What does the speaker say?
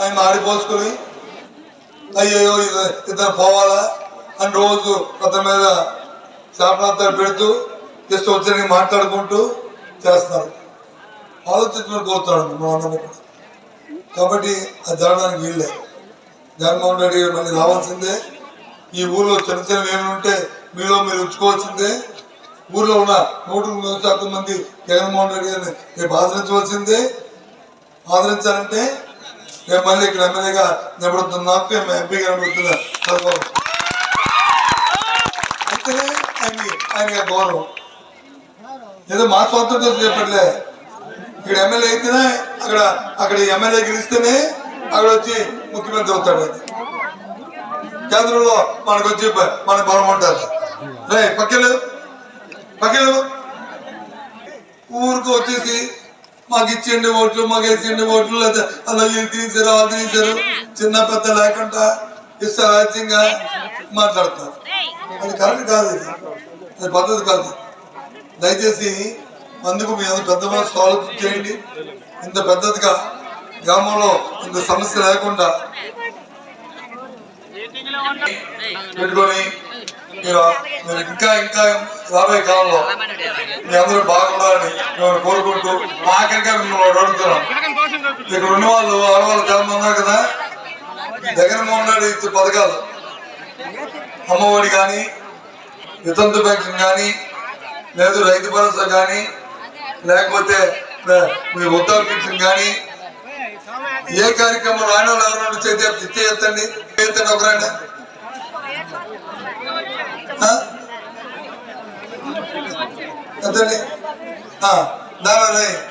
ఆయన ఆడిపోసుకొని అయ్యో ఇద్దరు పోవాలా అని రోజు అతని మీద శాపనార్థాలు పెడుతూ జస్ట్ వచ్చి మాట్లాడుకుంటూ చేస్తారు. ఆలోచించమని కోరుతాడు మా అన్న కూడా. కాబట్టి అది జరగడానికి వీళ్ళే జగన్మోహన్ రెడ్డి గారు మళ్ళీ రావాల్సిందే. ఈ ఊర్లో చిన్న చిన్న ఏమైనా ఉంటే మీలో మీరు ఉంచుకోవాల్సిందే. ఊర్లో ఉన్న నూట మూడు శాతం మంది జగన్మోహన్ రెడ్డి గారిని రేపు ఆదరించవలసిందే. ఆదరించాలంటే ఎమ్మెల్యే మళ్ళీ ఇక్కడ ఎమ్మెల్యేగా నిలబడుతున్న నాకు ఎంపీగా నిలబడుతున్న. గౌరవం అంతేనే ఆయన ఆయన గౌరవం. ఏదో మా స్వాతంత్రం కోసం చెప్పట్లే. ఇక్కడ ఎమ్మెల్యే అయితేనే అక్కడ అక్కడ ఎమ్మెల్యే గెలిస్తేనే అక్కడ వచ్చి ముఖ్యమంత్రి అవుతాడు కేంద్రంలో మనకు వచ్చి మన బలం ఉంటారు. రే పక్కలు పక్కలు ఊరికి వచ్చేసి మాకు ఇచ్చేయండి ఓట్లు మాకు వేసేయండి ఓట్లు లేదా అలా తీసారు అది తీసారు చిన్న పెద్ద లేకుండా ఇష్టంగా మాట్లాడతారు అది కరెక్ట్ కాదు ఇది. అది పద్ధతి కాదు. దయచేసి అందుకు మీ పెద్ద మనసు ఆలోచన చేయండి. ఇంత పెద్దదిగా గ్రామంలో ఇంత సమస్య లేకుండా పెట్టుకొని మీరు మీరు ఇంకా ఇంకా రాబోయే కాలంలో మీ అందరూ బాగుండాలని మేము కోరుకుంటూ ఆఖరిగా మిమ్మల్ని అడుగుతున్నాం. ఇక్కడ ఉన్న వాళ్ళు ఆడవాళ్ళు చాలా మంది ఉన్నారు కదా? జగన్మోహన్ రెడ్డి ఇచ్చే పథకాలు. అమ్మఒడి కానీ వితంతు పెన్షన్ కానీ లేదు రైతు భరోసా కానీ లేకపోతే మీ ఉత్తర పెన్షన్ కానీ ఏ కార్యక్రమం రాని వాళ్ళు ఎవరైనా చేతి ఇచ్చే ఎత్తండి? ఎత్తండి ఒకరైనా ఆ? దాని